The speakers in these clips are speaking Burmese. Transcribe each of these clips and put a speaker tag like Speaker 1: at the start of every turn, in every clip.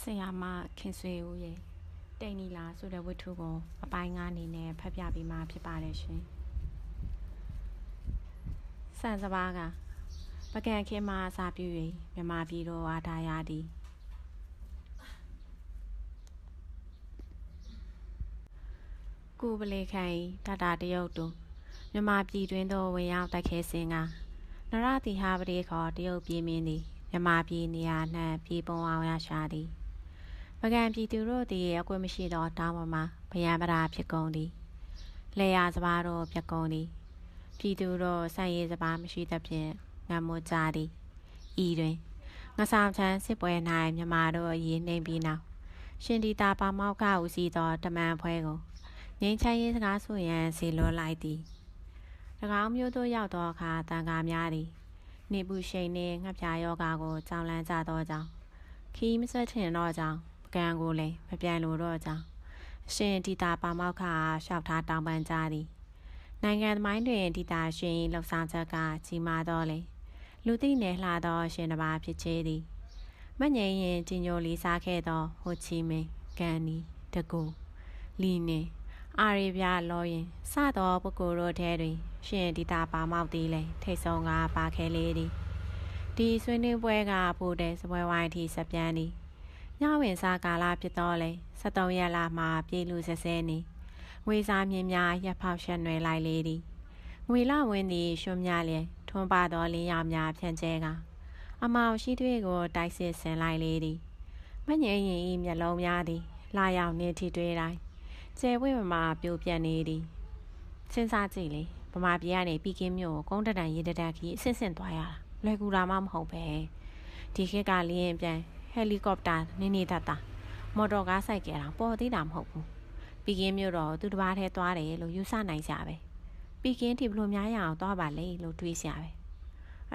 Speaker 1: ဆရာမခင်ဆွေဦးရဲ့တိတ်နီလာဆိုတဲ့ဝတ္ထုကို အပိုင်းငါးအနေနဲ့ဖတ်ပြပေးမှာဖြစ်ပါတယ်ရှင်။စံစပါးကပကံခင်မှာအစာပြု၍မြမပြည်တော်အားထားရသည်ကုပလေခိုင်တတာတရုတ်တို့မြမပြည်တွင်သို့ဝင်ရောက်တက်ခဲစဉ်ကနရတိဟာပတိခေါ်တရုတ်ပြည်မင်းသည်မြမပြည်နေရာနှံပြည်ပုံအောင်ရရှာသည် ပကံပြည်သူတို့သည်အကွက်မရှိသောတောင်းပေါ်မှာဗယံပရာဖြစ်ကုန်သည်လေယာစပါးတို့ပြကုန်သည်ပြည်သူတို့ဆိုင်ရည်စပါးမရှိသဖြင့်ငတ်မိုးကြသည်ဤတွင်ငဆောင်ချမ်းစစ်ပွဲ၌မြမတို့အရေးနှိမ်ပြီးနောက်ရှင်ဒီတာပါမောက်ကဦးစီးသောတမန်ဖွဲ့ကိုငင်းချမ်းရေးစကားဆိုရန်စီလွှလိုက်သည်၎င်းမျိုးတို့ရောက်သောအခါတန်ခါများသည်နေပူရှိန်နှင့်ငှက်ပြာယောဂါကိုကြောင်းလန်းကြသောကြောင့်ခီးမဆက်ထင်တော့ကြောင့်ပ ကံကိုလည်းမပြန်လိုတော့ကြောင်းအရှင်ဒီတာပါမောက်ခအားလျှောက်ထားတောင်းပန်ကြသည်နိုင်ငံသမိုင်းတွင်ဒီတာရှင်လှုပ်ဆောင်ချက်ကကြီးမားတော့လေလူသိနယ်လှသောရှင်တစ်ပါးဖြစ်ချေသည်မငြိမ်ရင်ကြီးညိုလေးစားခဲ့သောဟိုချီမင်းကန်နီတကူလီနေအာရီဗျလောရင်စသောပုဂ္ဂိုလ်တို့ထဲတွင် ရှင်ဒီတာပါမောက်သည်လည်းထိတ်ဆုံးကပါခဲလေးသည်ဒီဆွေးနွေးပွဲကပိုတဲ့စပွဲဝိုင်းထိစပြန်သည် ညဝင်စားကာလဖြစ်တော့လေ73ရက်လာမှပြေလူဆဲဆဲနေငွေစားမြင်းများရက်ဖောက်ရှက်နွယ်လိုက်လေသည်ငွေလဝင်းသည်ရွှွမြလျက်ထွန်းပါသောလင်းရောင်များဖြန့်ကျဲကအမောင်ရှိသွေးကိုတိုက်စစ်ဆင်လိုက်လေသည်မငြိမ်ရင်ဤမျက်လုံးများသည်လာရောက်နေထိတွေ့တိုင်းကျဲဝဲမှာပြိုပြက်နေသည်စဉ်းစားကြည့်လေဗမာပြည်ကနေပြီးကင်းမြို့ကိုကုန်းတတန်ရေတတန်ခီအဆင့်ဆင့်သွားရတာလွယ်ကူတာမှမဟုတ်ပဲဒီခေတ်ကလင်းပြန်ဟယ် လီကော်ပတာနင်းနေတတ်တာမော်တော်ကားဆိုင်ကြတာပေါ်သေးတာမဟုတ်ဘူးပြီးကင်းမြို့တော့သူတစ်ပါးထဲသွားတယ်လို့ယူဆနိုင်ကြပဲပြီးကင်းဒီဘလို့များရအောင်သွားပါလေလို့တွေးကြပဲ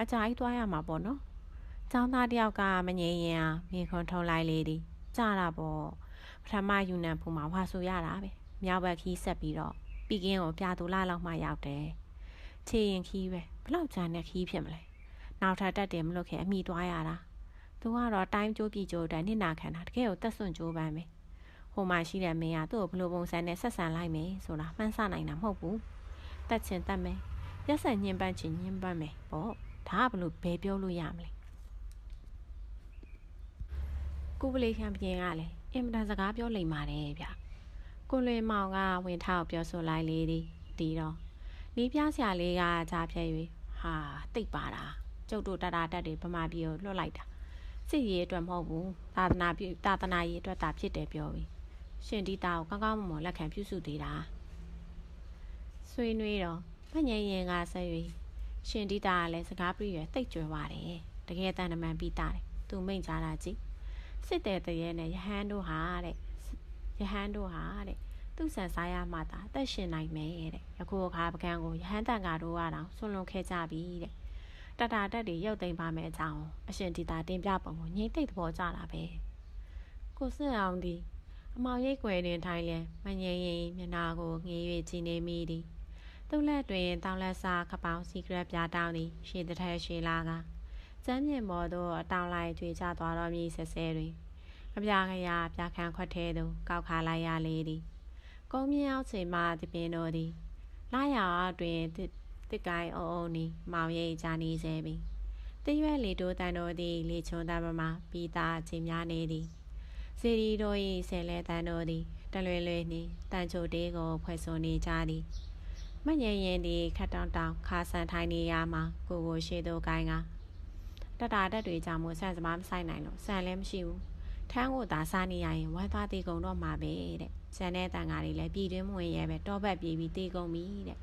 Speaker 1: အကြိုက်သွားရမှာပေါ့နော်ចောင်းသားတယောက်ကမငြိမ်ရင်အောင်မြေခွန်ထုံလိုက်လေသည်ကြတာပေါ့ပထမယူနန်ဖူမှာဝါဆိုရတာပဲမြောက်ဘက်ခီးဆက်ပြီးတော့ပြီးကင်းကိုပြတူလာလောက်မှရောက်တယ်ချေရင်ခီးပဲဘလောက်ကြာနေခီးဖြစ်မလဲနောက်ထပ်တက်တယ်မလို့ခင်အမိသွားရတာ သူကတော့တိုင်းကျိုးပြည်ကျိုးတန်းနှစ်နာခံတာတကယ်ကိုတက်ဆွန့်ကျိုးပန်းပဲဟိုမှာရှိတဲ့မင်းကသူ့ကိုဘလို့ပုံစံနဲ့ဆက်ဆံလိုက်မယ်ဆိုတာမှန်းဆနိုင်တာမဟုတ်ဘူးတက်ချင်တက်မယ်ရက်ဆက်ညှဉ်းပန်းချင်ညှဉ်းပန်းမယ်ပေါ့ဒါကဘလို့ဘယ်ပြောလို့ရမလဲကုပလေးခံပြင်ကလည်းအင်မတန်စကားပြောလိမ့်ပါတယ်ဗျကိုလွင်မောင်ကဝင်ထောက်ပြောဆိုလိုက်လေသည်ဒီတော့နီးပြဆရာလေးကကြားဖြဲ၍ဟာတိတ်ပါတာကျုပ်တို့တတာတက်တွေဗမာပြည်ကိုလွှတ်လိုက်တာ စစ်ရေးအတွက်မဟုတ်ဘူးသာသနာပြုသာသနာရေးအတွက်သာဖြစ်တယ်ပြောပြီးရှင်ဒီတာကိုကောင်းကောင်းမွန်မွန်လက်ခံပြုစုသေးတာဆွေးနွေးတော့မငြိမ်ရင်ကဆက်၍ရှင်ဒီတာကလည်းစကားပြည့်ရတိတ်ကြွယ်ပါတယ်တကယ်တန်တမန်ပြီးတာတယ်သူမိန့်ကြတာကြည့်စစ်တဲ့တရေနဲ့ယဟန်တို့ဟာတဲ့ယဟန်တို့ဟာတဲ့သူ့ဆန်စားရမှသာအသက်ရှင်နိုင်မယ်တဲ့ယခုအခါပကံကိုယဟန်တန်ကာတို့ကတော့ဆွလွန်ခဲ့ကြပြီတဲ့ တတာတက်တွေရုပ်သိမ်းပါမယ်အကြောင်းအရှင်ဒီတာတင်ပြပုံကိုငြိမ့်သိပ်သဘောကျတာပဲကိုစစ်အောင်ဒီအမောင်ရိတ်ွယ်တွင်ထိုင်လျင်မငြိမ်ရင်မျက်နာကိုငေး၍ကြည်နေမိသည်သူ့လက်တွင်တောင်းလက်စားခပောင်းစီကရက်ပြတောင်းသည်ရှေ့တထဲရှေလာကကျမ်းမြင့်ပေါ်သို့အတောင်လိုက်ကြွေချသွားတော်မူဆဲဆဲတွင်အပြားခရာပြခန့်ခွက်ထဲသို့ကောက်ခါလိုက်ရလေသည်ကုန်းမြင်းအောင်ချိန်မှတပင်တော်သည်လာရတွင် တစ်ကိုင်းအုံအုံနီမောင်ရိပ်ကြနေစေပြီတရွက်လေတိုးတန်တော်သည်လေချုံတမမပြီးသားချိန်များနေသည်စီရီတို့၏ဆယ်လဲတန်တော်သည်တလွယ်လွယ်နှင့်တန်ချိုတေးကိုဖွဲ့ဆိုနေကြသည်မငြိမ်ရင်သည်ခတ်တောင်းတောင်းခါဆန်ထိုင်နေရမှာကိုကိုရှိသောကိုင်းကတတာတက်တွေကြောင့်မို့ဆန်စမားမဆိုင်နိုင်လို့ဆန်လည်းမရှိဘူးထန်းကိုသာစားနေရရင်ဝမ်းသားသေးကုန်တော့မှာပဲတဲ့ဆန်တဲ့တန်ကားတွေလည်းပြည်တွင်းမဝင်ရဲပဲတောဘက်ပြေးပြီးသေးကုန်ပြီတဲ့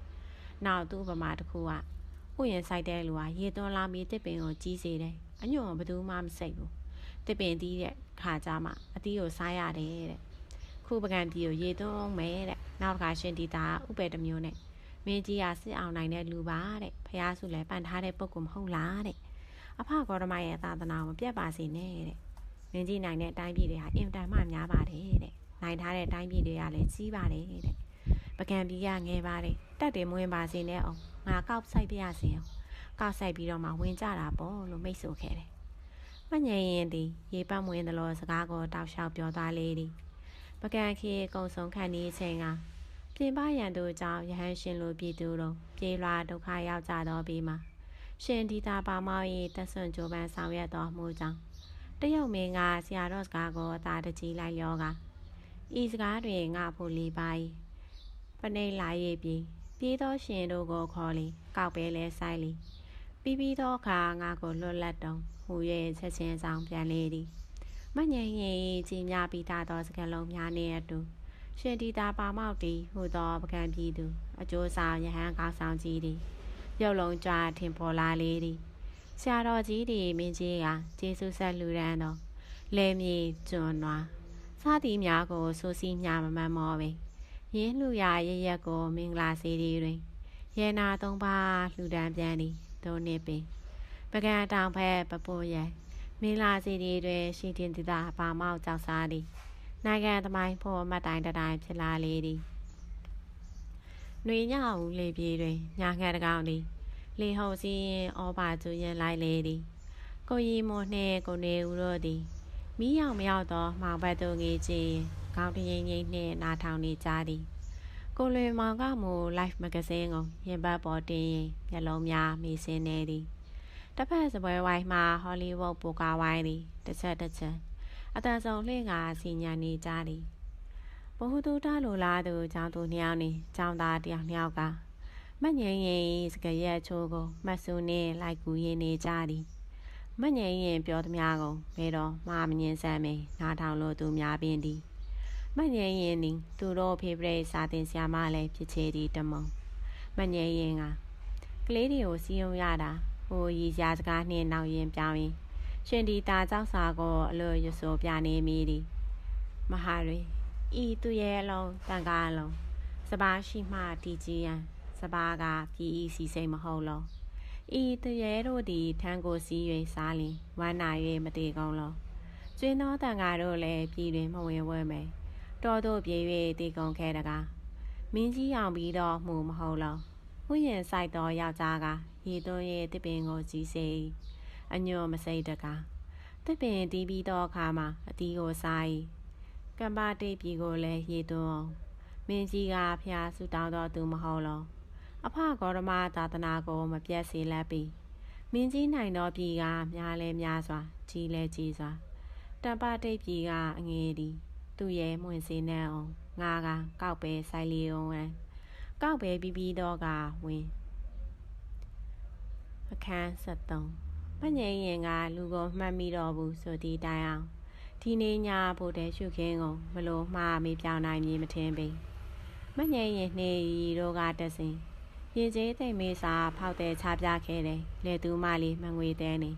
Speaker 1: နောက်သူ့ဗမာတစ်ခုကဥယျာဉ်ဆိုင်တဲ့လူကရေသွန်းလာမီတစ်ပင်ကိုကြီးစေတယ်အညွန့်ဘယ်သူမှမစိတ်ဘူးတစ်ပင်တီးတဲ့ခါကြမှာအတီးကိုစားရတယ်တဲ့ခုပကံတီကိုရေသွန်းမယ်တဲ့နောက်တစ်ခါရှင်ဒီတာဥပယ်တစ်မျိုးနဲ့မင်းကြီးကစစ်အောင်နိုင်တဲ့လူပါတဲ့ဖះဆုလည်းပန်ထားတဲ့ပုဂ္ဂိုလ်မဟုတ်လားတဲ့အဖဂေါရမရဲ့သာသနာကိုမပြတ်ပါစေနဲ့တဲ့မင်းကြီးနိုင်တဲ့အတိုင်းပြည်တွေဟာအင်တန်မှများပါတယ်တဲ့နိုင်ထားတဲ့အတိုင်းပြည်တွေကလည်းကြီးပါတယ်တဲ့ပကံပြည်ကငယ်ပါတယ် တက်တယ်မဝင်ပါစေနဲ့အောင်ငါကောက်ဆိုင်ပြရစီအောင်ကောက်ဆိုင်ပြီးတော့မှဝင်ကြတာပေါ့လို့မိတ်ဆိုခဲ့တယ်မငြိမ်ရင်သည်ရေပတ်မွင်သလိုစကားကိုတောက်လျှောက်ပြောသွားလေသည်ပကံခေကုံဆုံးခန့်နေချိန်ကပြင်ပရန်သူကြောင့်ယဟန်ရှင်လိုပြည်သူတို့ပြေးလွှာဒုက္ခရောက်ကြသောပြီးမှာရှင်ဒီတာပါမောင်၏တက်ဆွန်ကြိုးပမ်းဆောင်ရွက်တော်မူကြောင်းတရုတ်မင်းကဆရာတော်စကားကိုအသာတကြီးလိုက်ရောကဤစကားတွင်ငါဖို့လီပါ၏ပနေလာရေးပြီး ပြေးသောရှင်တို့ကိုခေါ်လီကောက်ပဲလဲဆိုင်လီပြီးပြီးသောအခါငါကိုလွတ်လပ်တုံဟူ၍ချက်ချင်းဆောင်ပြန်လေသည်မငြိမ်ရင်ကြီးများပြီးသားသောစကလုံးများနှင့်အတူရှင်တီတာပါမောက်တီဟူသောပကံပြည်သူအကျိုးဆောင်ယဟန်ကောက်ဆောင်ကြီးသည်ရုပ်လုံးကြွထင်ပေါ်လာလေသည်ဆရာတော်ကြီးသည်မင်းကြီးကကျေးဇူးဆက်လူရန်သောလဲမြေကျွန်းနွားစသည်များကိုဆိုစီမြမမှန်မောပဲ ရင်းလှရရရက်ကိုမင်္ဂလာစီဒီတွင်ရေနာသုံးပါးလှူဒန်းပြန်သည်သုံးနှစ်ပင်ပကံတောင်ဖက်ပပိုးရမင်္ဂလာစီဒီတွင်ရှိတင်သတာပါမောက်ကြောက်စားသည်နိုင်ငံသမိုင်းဖို့မှတ်တိုင်တိုင်းဖြစ်လာလေသည်။နှွေညဦးလေပြေတွင်ညာငှက်တကောင်သည်လေဟုတ်စီရင်ဩပါကျူရင်လိုက်လေသည်။ကိုရီမိုနှင့်ကိုနေဦးတို့သည်မိရောက်မရောက်သောမှောင်ဘတ်တို့ငေးချင်း ကောင်းတရင်ငိမ့်နှင့်နားထောင်နေကြသည်။ကိုလွင်မောင်ကမူ live magazine ကိုရင်ဘတ်ပေါ်တင်ရင်မျက်လုံးများမေးစင်းနေသည်။တစ်ဖက်စပွဲဝိုင်းမှာဟောလိဝုဒ်ပိုကာဝိုင်းသည်တစ်ချက်တစ်ချက်အတန်ဆုံးလှင့်ကစီညာနေကြသည်ဘဟုတုတလိုလားသူចောင်းသူနှစ်ယောက်နှင့်ចောင်းသားတယောက်နှစ်ယောက်ကမငိမ့်ရင်စကရက်ချိုးကိုမဆူနှင့်လိုက်ကူရင်းနေကြသည်မငိမ့်ရင်ပြောသမျှကိုဘယ်တော့မှမငင်းဆမ်းမင်းနားထောင်လို့သူများပင်သည် မငိမ့်ရင်နီသူတို့ဖေဖရိစာတင်ဆရာမလည်းဖြစ်ချေသည်တမုံမငိမ့်ရင်ကကလေးတွေကိုစီယုံရတာဟိုရီစရာစကားနှင့်နောက်ရင်ပြောင်းရင်ရှင်ဒီတာကြောက်စာကိုအလိုရဆိုပြနေမိသည်မဟာရီဤသူရဲ့အလုံးတန်ကားအလုံးစပါးရှိမှတီကြီးရန်စပါးကပြည်ဤစီစိတ်မဟုတ်လောဤတရေတို့သည်ထန်းကိုစီး၍စားလင်ဝမ်းနာ၍မတေကောင်းလောကျွင်းသောတန်ကားတို့လည်းပြည်တွင်မဝင်ဝဲမယ် တော်တို့ပြေ၍တေကုံခဲတကားမင်းကြီးအောင်ပြီးတော့မှုမဟုတ်လောဥယျင်ဆိုင်တော်ယောက်ျားကရေသွင်းရဲ့တစ်ပင်ကိုကြီးစေအညွန့်မစိတ်တကားတစ်ပင်တီးပြီးတော့အခါမှာအတီးကိုစား၏ကံပါတိတ်ပြီကိုလည်းရေသွန်းအောင်မင်းကြီးကဖျားဆူတောင်းတော်သူမဟုတ်လောအဖဂေါရမသာသနာကိုမပြတ်စေလက်ပြီးမင်းကြီးနိုင်တော်ပြည်ကများလဲများစွာကြီးလဲကြီးစွာတံပတိတ်ပြည်ကအငယ်သည် သူ့ရဲ့မွင်စေနဲ့အောင်ငါကကောက်ပဲဆိုင်လီအောင်ဝမ်းကောက်ပဲပြီးပြီးတော့ကဝင်အခန်း73မငိမ့်ရင်ကလူကိုမှတ်မိတော့ဘူးဆိုသည့်တိုင်အောင်ဒီနေ့ညဖို့တဲ့ရှုခင်းကိုမလို့မှားမိပြောင်းနိုင်မည်မထင်ပေမငိမ့်ရင်နှေရီတို့ကတဆင်ရင်ကျေးသိမ့်မေးစာဖောက်တဲ့ချပြခဲ့တယ်လေသူမလေးမငွေတဲနေ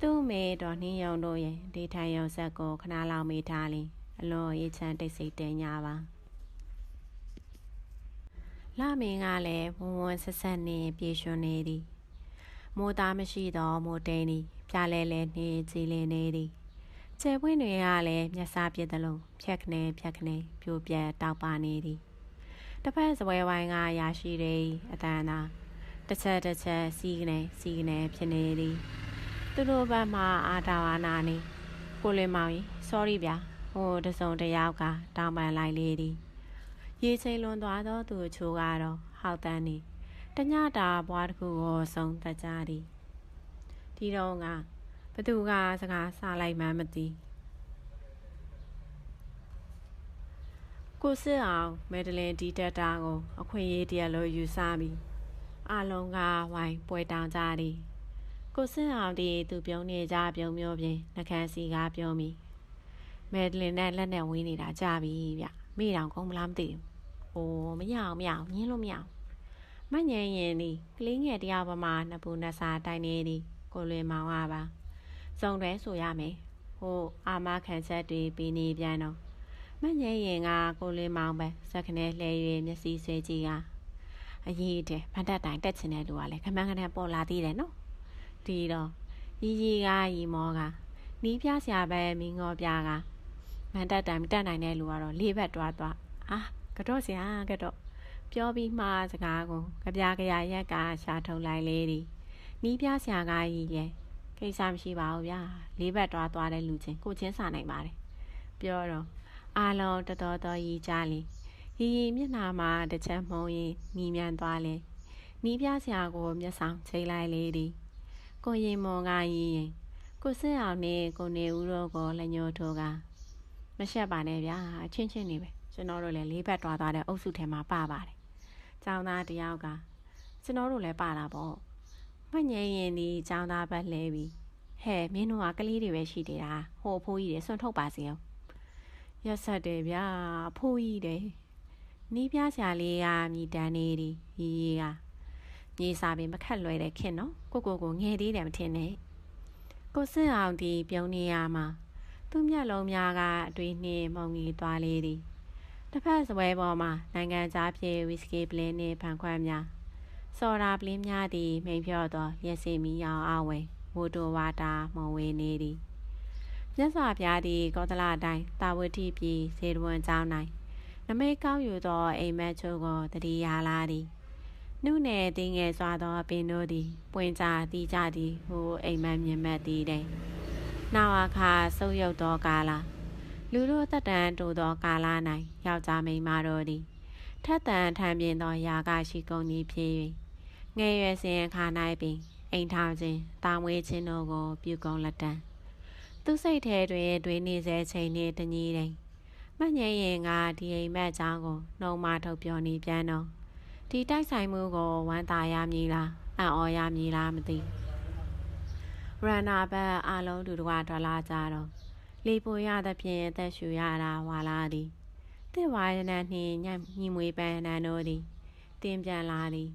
Speaker 1: သူ့မေတော်နှင်းယုံတို့ရဲ့ဒေထိုင်ယုံဆက်ကိုခဏလောက်မေးထားလင် အလွန်အေးချမ်းတိတ်ဆိတ်တင်ညာပါလာမင်းကလည်းဝုံဝန်းဆက်ဆက်နေပြေရွှွန်နေသည်မိုးသားမရှိသောမိုးတိန်သည်ပြလဲလဲနှင်းကြည်လင်နေသည်ကျဲပွင့်တွေကလည်းမျက်စာပြစ်သလုံးဖြက်ခနေဖြက်ခနေပြိုပြက်တောက်ပါနေသည်တစ်ဖက်စပွဲဝိုင်းကရရှိတဲ့အတန်သာတစ်ချက်တစ်ချက်စီးကနေစီးကနေဖြစ်နေသည်သူတို့ဘက်မှအာတာဝနာနေကိုလင်းမောင်ကြီး sorry ဗျာ ဟိုတစုံတယောက်ကတောင်းပန်လိုက်လေသည်ရေချိန်လွန်သွားသောသူအချို့ကတော့ဟောက်တန်းနေတညတာဘွားတစ်ခုကိုဆုံးသက်ကြသည်ဒီတော့ကဘသူကစကားဆလိုက်မှမသိကိုစစ်အောင်မက်ဒလင်ဒီတက်တာကို အခွင့်အရေးတရလို့ယူဆပြီးအလုံးကဝိုင်းပွဲတောင်ကြသည်ကိုစစ်အောင်ဒီသူပြုံးနေကြပြုံးမျိုးပြင်နှကန်းစီကားပြုံးပြီး မက်ဒလင်နဲ့လက်နဲ့ဝင်းနေတာကြပြီဗျမိတောင်ကုန်မလားမသိဘူး။အိုးမရအောင်မရအောင်ညင်းလို့မရအောင်မငယ်ရင်သည်ကလေးငယ်တယောက်ပမာနှစ်ပူနှစ်စာတိုင်နေသည်ကိုလွင်မောင်ကပါစုံတွဲဆိုရမယ်ဟိုအာမခံချက်တွေပြီးနေပြန်တော့မငယ်ရင်ကကိုလွင်မောင်ပဲစက်ခနဲလှဲ၍မျက်စိဆွဲကြည့်ကအရေးတဲ့ဖန်တက်တိုင်တက်ချင်တဲ့လူကလည်းခမန်းခနဲ့ပေါ်လာသေးတယ်နော်ဒီတော့ရီရီကရီမောကနီးပြဆရာပဲမင်းငေါ်ပြက မန်တက်တိုင်မတက်နိုင်တဲ့လူကတော့လေးဘက်တွားသွားအာကတော့ဆရာကတော့ပြောပြီးမှစကားကိုကြပြကြရရက်ကရှာထုတ်လိုက်လေသည်နီးပြဆရာကကြီးရဲ့ကကိစ္စမရှိပါဘူးဗျာလေးဘက်တွားသွားတဲ့လူချင်းကိုချင်းစာနိုင်ပါတယ်ပြောတော့အားလုံးတော်တော်တော်ရီကြလေရီရီမျက်နှာမှာတစ်ချက်မှုံရင်နီးမြန်သွားလေနီးပြဆရာကိုမျက်ဆောင်ချိန်လိုက်လေဒီကိုရင်မောင်ကရီရင်ကိုစင်အောင်နဲ့ကိုနေဦးတို့ကိုလက်ညှိုးထိုးက မရှက်ပါနဲ့ဗျာအချင်းချင်းနေပဲကျွန်တော်တို့လည်းလေးဘက်တွားသွားတဲ့အုပ်စုထဲမှာပါပါတယ်။ကျောင်းသားတယောက်ကကျွန်တော်တို့လည်းပါတာပေါ့။မှတ်ငြိမ်ရင်ဒီကျောင်းသားဘက်လဲပြီးဟဲ့မင်းတို့ကကလေးတွေပဲရှိသေးတာဟိုအဖိုးကြီးတွေဆွန့်ထုတ်ပါစေအောင်။ရက်ဆက်တယ်ဗျာအဖိုးကြီးတယ်။နီးပြဆရာလေးကမြည်တန်းနေဒီရီရီကမြေစာပင်မခက်လွယ်တဲ့ခင်နော်ကိုကိုကိုငယ်သေးတယ်မထင်နဲ့ကိုစင်အောင်ဒီပြုံးနေရမှာ သူ့မျက်လုံးများကအတွေးနှင်းမှုံကြီးသွားလေသည်တစ်ဖက်စပွဲပေါ်မှာနိုင်ငံခြားပြေဝီစကီပလင်းနှင့်ဖန်ခွက်များစော်ရာပလင်းများသည်မိန်ဖြော့သောရက်စီမီရောင်အဝဲမိုတိုဝါတာမုံဝေနေသည်မြတ်စွာဘုရားသည်ကောသလတိုင်းတာဝတိပြည်ဇေဒဝန်ကျောင်း၌နမိတ်ကောင်းယူသောအိမ်မက်ချို့ကိုတတိယာလာသည်နုနယ်တင်းငယ်စွာသောပင်တို့သည်ပွင့်ကြတီးကြသည်ဟူအိမ်မက်မြင်မက်သည်တဲ့ နောက်အခါဆုပ်ယုပ်သောကာလလူတို့တက်တန်တူသောကာလ၌ယောက်ျားမိန်းမတို့သည်ထက်တန်ထံပြင်းသောယာကရှိကုန်သည်ဖြစ်၍ငယ်ရွယ်စဉ်အခါ၌ပင်အိမ်ထောင်ခြင်းတာမွေးခြင်းတို့ကို ပြုကုန်လက်တံသူစိတ်ထဲတွင်တွင်နေစေချိန်နှင့်တညီတည်းမငြိမ်ရင်ကဒီအိမ်မက်အကြောင်းကိုနှုံမထုတ်ပြောနေပြန်တော့ဒီတိုက်ဆိုင်မှုကိုဝမ်းသာရမည်လားအံ့ဩရမည်လားမသိ ရန်နာဘက်အလုံးတူတကွာဒေါ်လာကြတော့လေပိုရသဖြင့်အသက်ရှူရတာဝါလာသည်တစ်ဝါရဏနှင့်ညညီမွေပန်းနန်းတို့သည်တင်းပြန်လာသည်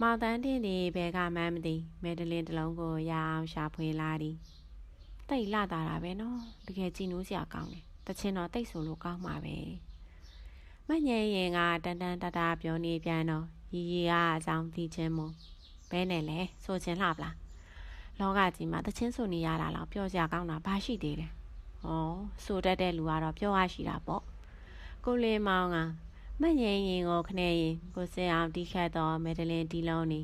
Speaker 1: မောင်တန်းတင်သည်ဘဲကမှန်းမသိမဲဒလင်တလုံးကိုရအောင်ရှာဖွေလာသည်တိတ်လာတာတာပဲနော်တကယ်ကြည်နူးစရာကောင်းတယ်တချင်တော့တိတ်ဆိုလို့ကောင်းမှာပဲမငယ်ရင်ကတန်တန်တတာပြောနေပြန်တော့ရီရီကအကြောင်းသိချင်းမို့ဘဲနဲ့လဲဆိုချင်းလှပလား လောကကြီးမှာတချင်းဆိုနေရတာလောက်ပြောစရာကောင်းတာဘာရှိသေးလဲ။ဩဆိုတတ်တဲ့လူကတော့ပြောရရှိတာပေါ့။ကိုလေးမောင်ကမငရင်ရင်ကိုခနဲ့ရင်ကိုစင်အောင်တီးခတ်တော်မက်ဒလင်တီလုံးနေ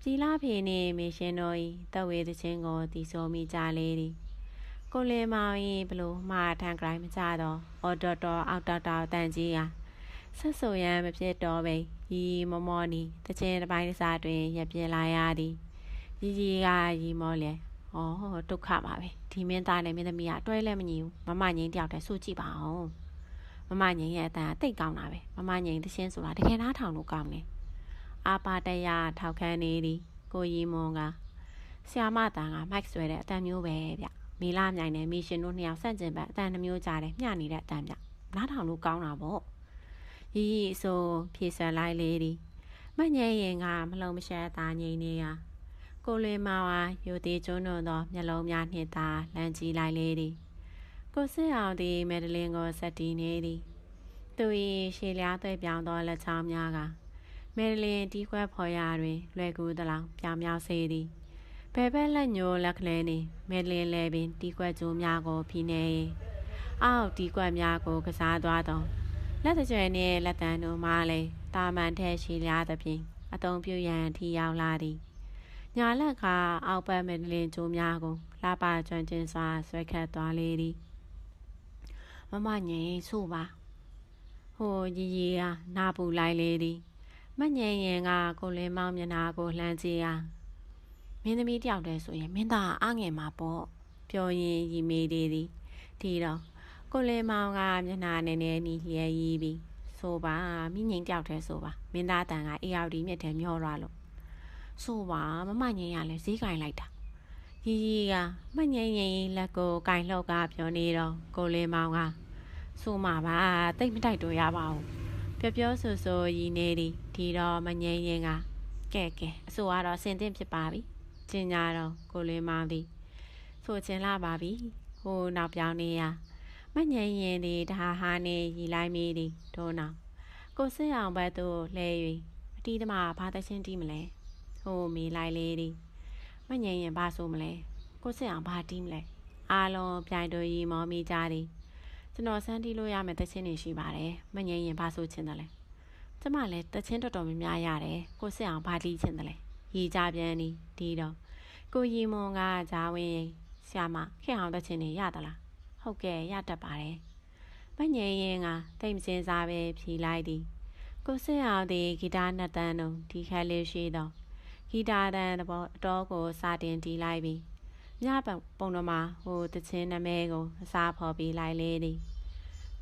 Speaker 1: ပြည်လာဖေနေမေရှင်တော်ဤတဝေသချင်းကိုတီဆိုမိကြလေသည်။ကိုလေးမောင်ဤဘလို့မှာထန်ကြိုင်းမကြတော့အော်တော်တော်အောက်တော်တော်တန်ကြီးကဆက်ဆိုရန်မဖြစ်တော့ပဲရီမမောနီတချင်းတစ်ပိုင်းတစ်စားတွင်ရပြင်းလာရသည် ရီရီကရီမောလေဩဒုက္ခပါပဲဒီမင်းသားနဲ့မင်းသမီးကတွဲလဲမညီဘူးမမငိမ့်တယောက်တည်းစူကြည့်ပါအောင်မမငိမ့်ရဲ့အတန်တိတ်ကောင်းတာပဲမမငိမ့်တရှင်းဆိုတာတကယ်နားထောင်လို့ကောင်းတယ်အာပါတရထောက်ခန်းနေသည်ကိုရီမွန်ကဆ iam မတန်ကမိုက်ဆွဲတဲ့အတန်မျိုးပဲဗျမီလာမြိုင်နဲ့မီရှင်တို့နှစ်ယောက်ဆန့်ကျင်ဘက်အတန်နှမျိုးကြားတယ်မျှနေတဲ့အတန်ဗျနားထောင်လို့ကောင်းတာပေါ့ရီရီဆိုဖြေဆန်လိုက်လေသည်မငိမ့်ရင်ကမလုံးမရှက်သားငိမ့်နေရ ကိုလွေမာဝါယူသည်ကျွန်းတော်သောမျက်လုံးများနှင့်သာလမ်းကြည့်လိုက်လေသည်ကိုစစ်အောင်သည်မက်ဒလင်ကိုဆက်တီးနေသည်သူ၏ရှေလျားသွဲ့ပြောင်းသောလက်ချောင်းများကမက်ဒလင်တီးခွဲဖော်ရာတွင်လွယ်ကူသလောက်ပြောင်မြောက်စေသည်ဘယ်ဘက်လက်ညိုလက်ကလေးနှင့်မက်ဒလင်လည်းပင်တီးခွဲကျိုးများကိုဖိနေအောက်တီးခွဲများကိုကစားသွားသောလက်တကြွယ်နှင့်လက်တန်တို့မှလည်းတာမန်ထဲရှေလျားသဖြင့်အတုံးပြရန်ထီရောက်လာသည် ညာလက်ကအောက်ဘက်မင်လင်ကျိုးများကိုလှပကျွမ်းကျင်စွာဆွဲခတ်သွားလေသည်မမငိန်ဆိုပါဟိုရီရီကနာပူလိုက်လေသည်မငိန်ရင်ကကိုလင်းမောင်းမျက်နှာကိုလှမ်းကြည့်အားမင်းသမီးတယောက်တည်းဆိုရင်မင်းသားအငယ်မှာပေါ့ပြောရင်ရီမေးသေးသည်ဒီတော့ကိုလင်းမောင်းကမျက်နှာနည်းနည်းနီးရဲရီးပြီးဆိုပါမိငိန်တယောက်တည်းဆိုပါမင်းသားတန်ကအေယော်ဒီမြက်ထဲမျောရလို့ ဆိုပါမမငိမ့်ရလဲဈေးကင်လိုက်တာရီရီကမငိမ့်ရင်လက်ကိုကင်လောက်ကပြောနေတော့ကိုလေးမောင်ကဆိုမှာပါတိတ်မတိုက်တော့ရပါဘူးပြောပြောဆိုဆိုရီနေသည်ဒီတော့မငိမ့်ရင်ကကဲကဲအဆိုကတော့စင်တင်ဖြစ်ပါပြီကျင်ညာတော့ကိုလေးမောင်သည်ဆိုချင်လာပါပြီဟိုနောက်ပြောင်းနေရမငိမ့်ရင်ဒီဒါဟာနေရီလိုက်မိသည်တို့နောက်ကိုစစ်အောင်ဘက်သို့လဲ၍အတီးသမားဘာသချင်းတီးမလဲ ဟိုမေးလိုက်လေဒီမငြိမ်ရင်ဘာဆိုမလဲကိုစစ်အောင်ဘာတီးမလဲအားလုံးပြိုင်တို့ရီမောမိကြသည်ကျွန်တော်စမ်းတီးလို့ရမယ်တချင်းနေရှိပါတယ်မငြိမ်ရင်ဘာဆိုချင်တယ်လဲကျမလည်းတချင်းတော်တော်များများရတယ်ကိုစစ်အောင်ဘာတီးချင်တယ်လဲရီကြပြန်ဒီဒီတော့ကိုရီမွန်ကဂျာဝင်းရင်ဆရာမခင်အောင်တချင်းနေရသလားဟုတ်ကဲ့ရတတ်ပါတယ်မငယ်ရင်ကတိတ်မစင်စားပဲဖြီလိုက်သည်ကိုစင်အောင်သည်ဂီတနှစ်တန်းလုံးဒီခက်လေးရှိသော ဂီတာတန်းသဘောအတော်ကိုစာတင်တီးလိုက်ပြီးမြပုံပုံတော်မှာဟိုတချင်းနမဲကိုအစားဖော်ပြီးလိုက်လေသည်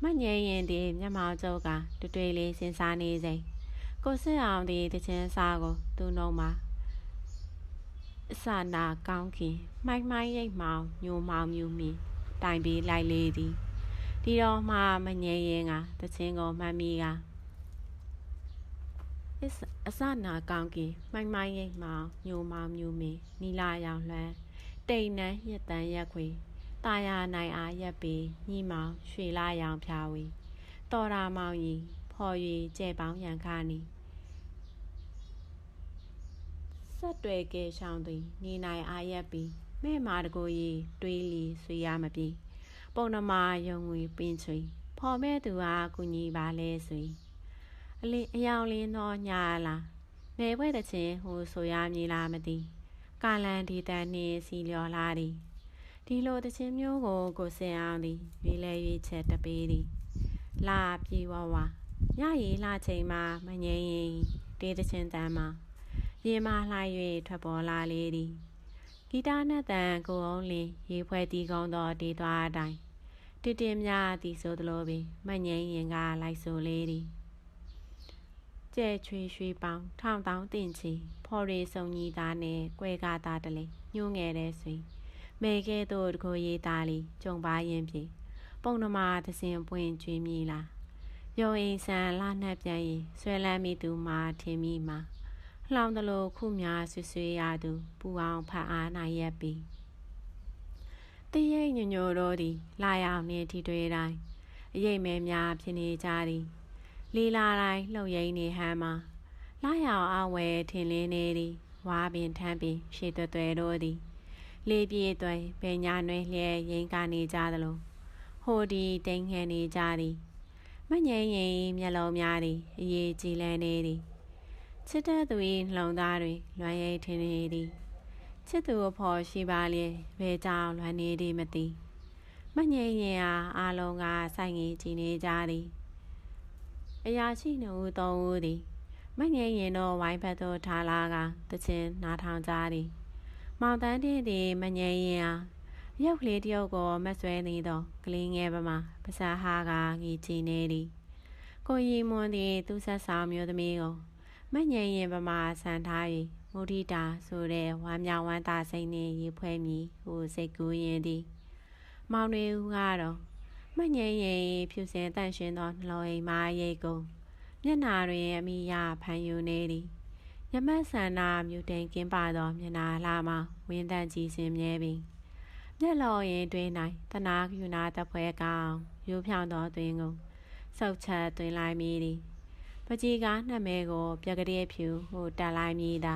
Speaker 1: မငယ်ရင်သည်မျက်မှောင်ကျုပ်ကတွေ့တွေ့လေးစဉ်းစားနေစဉ်ကိုစင်အောင်သည်တချင်းစားကို သူ့နှုံးမှာအစနာကောင်းခင်မှိုင်းမှိုင်းရိတ်မှောင်ညိုမှောင်မြူမီတိုင်ပြီးလိုက်လေသည်ဒီတော့မှမငြိရင်ကတချင်းကိုမှတ်မိက အစနာကောင်းခင်မှိုင်းမှိုင်းရိတ်မှောင်ညိုမှောင်မြူမီနီလာရောင်လွှမ်းတိတ်နန်းရတန်ရက်ခွေตาယာနိုင်အားရက်ပေညှိမောင်ရွှေလာရောင်ဖြာဝီတော်ရာမောင်ကြီးဖော်၍ကျဲပေါင်းရန်ခါနီဆက်တွယ်ကဲရှောင်းသည်နေနိုင်အားရက်ပြီးမဲ့မာတကိုရီတွေးလီဆွေရမပြေပုံနမယုံငွေပင်ချွေဖော်မဲ့သူအားကုညီပါလဲဆွေ အလင်းအယောင်လင်းတော့ညာလားမဲဘွဲ့တဲ့ချင်းဟိုဆိုရမည်လားမသိကာလန်ဒီတန်နှင်းစီလျော်လာသည်ဒီလိုတချင်းမျိုးကိုကိုစင်အောင်သည်ရွေးလဲရွေးချက်တပေးသည်လာပြေဝဝညရီလာချိန်မှာမငိမ့်ရင်တေးတချင်းတန်းမှာရေမလှ၍ထွက်ပေါ်လာလေသည်ဂီတနတ်တန်ကိုအောင်လင်းရေဖွဲ့တီးကောင်းသောတေးသွားအတိုင်းတည်တင်များသည်ဆိုသလိုပင်မငိမ့်ရင်ကလိုက်ဆိုလေသည် ကျဲချွေရွှေပေါင်းထောင်တောင်းတင်ချီဖော်ရီစုံညီသားနဲ့ကွဲကားသားတလေညှိုးငယ်တဲ့ဆွေမေကဲ့သို့တကိုရေးသားလီကြုံပါရင်ဖြင့်ပုံနမသစဉ်ပွင့်ကျွေးမြည်လာရုံအိမ်ဆန်လာနှက်ပြန်ရင်ဆွဲလန်းမိသူမှာထင်မိမှာလှောင်တလို့ခုများဆွဆွေးရသူပူအောင်ဖတ်အားနိုင်ရက်ပြီတရိပ်ညညိုတို့သည်လာရောက်နေထိတွေ့တိုင်းအရေးမဲများဖြစ်နေကြသည် လီလာတိုင်းလှုပ်ရိမ့်နေဟမ်းမှာလာရောက်အဝဲထင်လင်းနေသည်ဝါပင်ထမ်းပင်ရှေ့သွဲသွဲတို့သည်လေပြေးသွဲပညာနွယ်လျဲရင်ကနေကြသလိုဟိုဒီတိမ်ငယ်နေကြသည်မငိမ့်ရင်မျက်လုံးများသည်အေးကြည်လန်းနေသည်ချစ်တဲ့သူ၏နှလုံးသားတွင်လွမ်းရိပ်ထင်နေသည်ချစ်သူအဖို့ရှိပါလျင်ဘယ်ကြောင့်လွမ်းနေသည်မသိမငြိမ်ရင်အားအလုံးကဆိုင်ငီကြည်နေကြသည် အရာရှိနှုတ်သုံးဦးသည်မငြိမ်ရင်တော့ဝိုင်းဘက်သို့ထားလာကတချင်းနားထောင်ကြသည်မောင်တန်းတင်းသည်မငြိမ်ရင်အားရုပ်ကလေးတယောက်ကိုမဆွဲနေသောကလေးငယ်ပမာပစာဟာကငီကြည်နေသည်ကိုရီမွန်သည်သူဆက်ဆောင်မျိုးသမီးကိုမငြိမ်ရင်ပမာဆန်ထား၍မုဒိတာဆိုတဲ့ဝမ်းမြောက်ဝမ်းသာစိတ်နှင့်ရေဖွဲ့မိဟိုစိတ်ကူးရင်သည် မောင်တွေဦးကတော့ မငြိမ်ရင်ဖြူစင်တန့်ရှင်းသောနှလုံးအိမ်မာရိတ်ကိုမျက်နာတွင်အမိရဖန်ယူနေသည်ရမတ်ဆန္ဒမြူတိန်ကင်းပါသောမျက်နာလာမှဝင်းတန့်ကြည်စင်မြဲပြီးမျက်လောရင်တွင်၌တနာယူနာတပွဲကောင်ရိုးဖြောင်းသောတွင်ကိုဆုတ်ချက်တွင်လိုက်မိသည်ပကြီးကားနှမဲကိုပြက်ကလေးဖြူဟိုတက်လိုက်မိတာ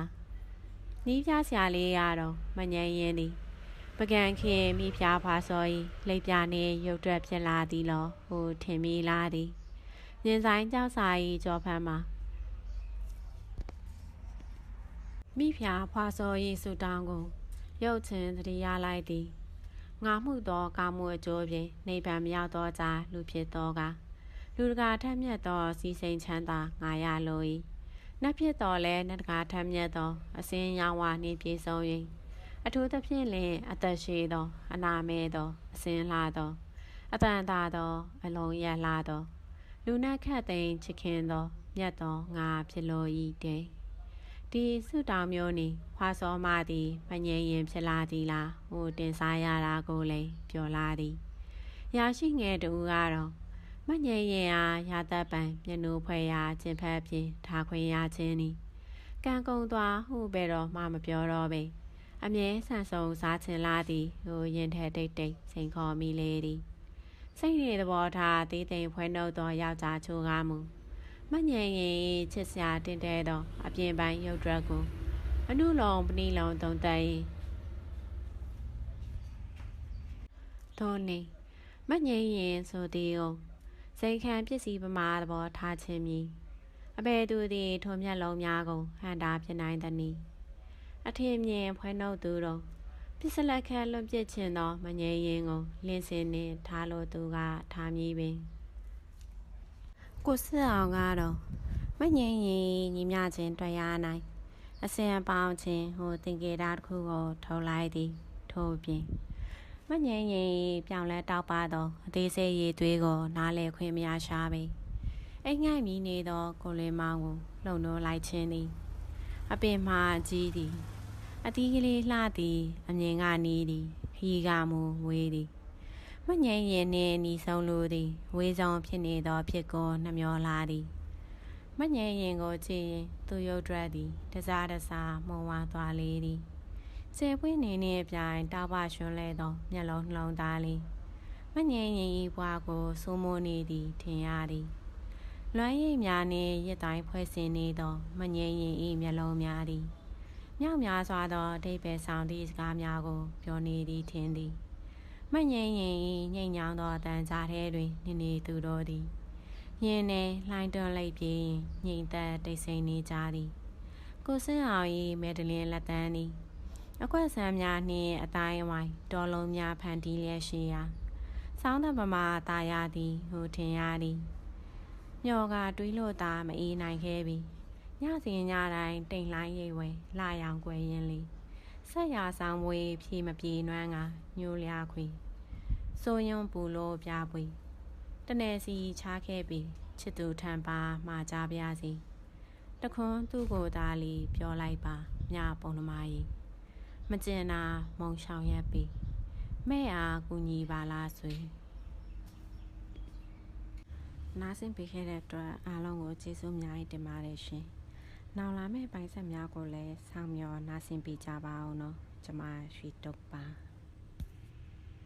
Speaker 1: နီးပြဆရာလေးရတော့မငြိမ်ရင်သည် ပကံခင်မိဖျားဖာစောဤလိပ်ပြနေရုတ်တွက်ဖြစ်လာသည်လောဟိုထင်မိလာသည်ညင်ဆိုင်ကြောက်စာဤကြောဖမ်းမှာမိဖျားဖွာစောဤဆူတောင်းကိုရုတ်ချင်းတတိယလိုက်သည်ငါမှုသောကာမှုအကျိုးဖြင့်နေဗံမရောက်သောကြာလူဖြစ်သောကလူတကာထက်မြက်သောစီစိန်ချမ်းသာငါရလို၏နတ်ဖြစ်တော်လဲနတ်တကာထက်မြက်သောအစင်းရောင်ဝါနှင့်ပြေဆုံး၍ အထူးသဖြင့်လင်အသက်ရှိသော အနာမဲသောအစင်းလာသောအတန်သာသော အလုံးရလာသော လူနတ်ခတ်သိမ်းချခင်သောမြတ်သောငါဖြစ်လို၏တဲ့ဒီဆုတောင်မျိုးနေဖွာစောမသည်မငြိမ်ရင်ဖြစ်လာသည်လားဟိုတင်စားရတာကိုလည်းပြောလာသည်ရရှိငယ်တူကတော့မငြိမ်ရင်အားရာသက်ပံမျက်နှိုးဖွဲ့ရာခြင်းဖက်ဖြင့်ထားခွင့်ရခြင်းနီကံကုံသွားဟုပဲတော့မှမပြောတော့ပေ အမြဲဆန်ဆုံစားခြင်းလာသည်ဟိုရင်ထဲတိတ်တိတ်စိန်ခေါ်မိလေသည်စိတ်ရည်သဘောထားသေးသိမ်ဖွဲနှုတ်သောယောက်ျားချိုးကားမူမငြိမ်ရင်ချစ်စရာတင်တဲ့သောအပြင်ပိုင်းရုပ်ဒရက်ကိုအနုလုံးပဏိလုံးသုံးသပ်ရင်သောနေမငြိမ်ရင်ဆိုသည်ကိုစိန်ခံပစ္စည်းပမာသဘောထားခြင်းမည်အဘယ်သူသည်ထိုမျက်လုံးများကိုဟန်တာဖြစ်နိုင်သည်နီ အထင်မြင်ဖွဲနှုတ်သူတော့ပစ္စလက်ခက်လွန်ပစ်ခြင်းသောမငြိမ်ရင်ကိုလင်းစင်နှင့်ထားလို့သူကထားမည်ပင်ကိုစစ်အောင်ကတော့မငြိမ်ရင်ညီမြချင်းတွေ့ရနိုင်အစင်အပေါင်းချင်းဟိုတင်ကေတာတစ်ခုကိုထုတ်လိုက်သည်ထို့ပြင်မငြိမ်ရင်ပြောင်းလဲတောက်ပါသောအသေးစိတ်ရည်သွေးကိုနားလေခွင့်မရရှာပေအိမ်ငိုက်မီနေသောကိုလင်းမောင်ကိုလှုံနှိုးလိုက်ခြင်းသည် အပင်မှာကြီးသည်အတီးကလေးလှသည်အမြင်ကနီးသည်ခီးကမူဝေးသည်မငြိမ်ရင်နှင့်နီဆုံးလိုသည် ဝေးဆောင်ဖြစ်နေသောဖြစ်ကိုနှမျောလာသည်မငြိမ်ရင်ကိုကြည့်ရင်သူရုပ်ဒရက်သည်တစားတစားမှုံဝါသွားလေသည်စေပွင့်နေနေပြိုင်တောက်ပရွှန်းလဲသောမျက်လုံးနှလုံးသားလေးမငြိမ်ရင်ဤဘွားကိုစိုးမိုးနေသည်ထင်ရသည် လွမ်းရိပ်များနှင့်ရစ်တိုင်းဖွဲ့စင်နေသောမငြိမ်ရင်ဤမျက်လုံးများသည်မြောက်များစွာသောအတိတ်ပဲဆောင်သည့်စကားများကို ပြောနေသည်ထင်သည်မငြိမ်ရင်ဤငိမ့်ညောင်းသောအတန်ကြားထဲတွင်နေနေသူတော်သည်ညင်းနေလှိုင်းတွန်းလိုက်ပြေးငိမ့်သက်တိတ်ဆိန်နေကြသည်ကိုစင်းအောင်ဤမဲဒလင်းလက်တန်းသည်အကွက်ဆန်းများနှင့်အတိုင်းအဝိုင်းတော်လုံးများဖန်တီးလျက်ရှိရာ ဆောင်းတဲ့ပမာตาရသည်ဟိုထင်ရသည် မျောကတွေးလို့သာမအေးနိုင်ခဲ့ပြီညစီညတိုင်းတိမ်လှိုင်းရိပ်ဝဲလာရောင်ကွယ်ရင်လီဆက်ရဆောင်မွေဖြေမပြေနွမ်းကညိုလျာခွေစိုးယုံပူလို့ပြပွေတနယ်စီချားခဲ့ပြီချစ်သူထံပါမှာကြပါစီတခွန်းသူ့ကိုယ်သားလီပြောလိုက်ပါမြပုံသမားကြီးမကျင်နာမုံရှောင်ရက်ပြီမဲ့အားကူညီပါလားဆွေ နားဆင်ပေးခဲ့တဲ့အတွက်အားလုံးကိုကျေးဇူးအများကြီးတင်ပါတယ်ရှင်။နောက်လာမယ့်ပိုင်းဆက်များကိုလည်းဆောင်မျှော်နားဆင်ပေးကြပါအောင်နော်။ကျွန်မရွှေတုတ်ပါ။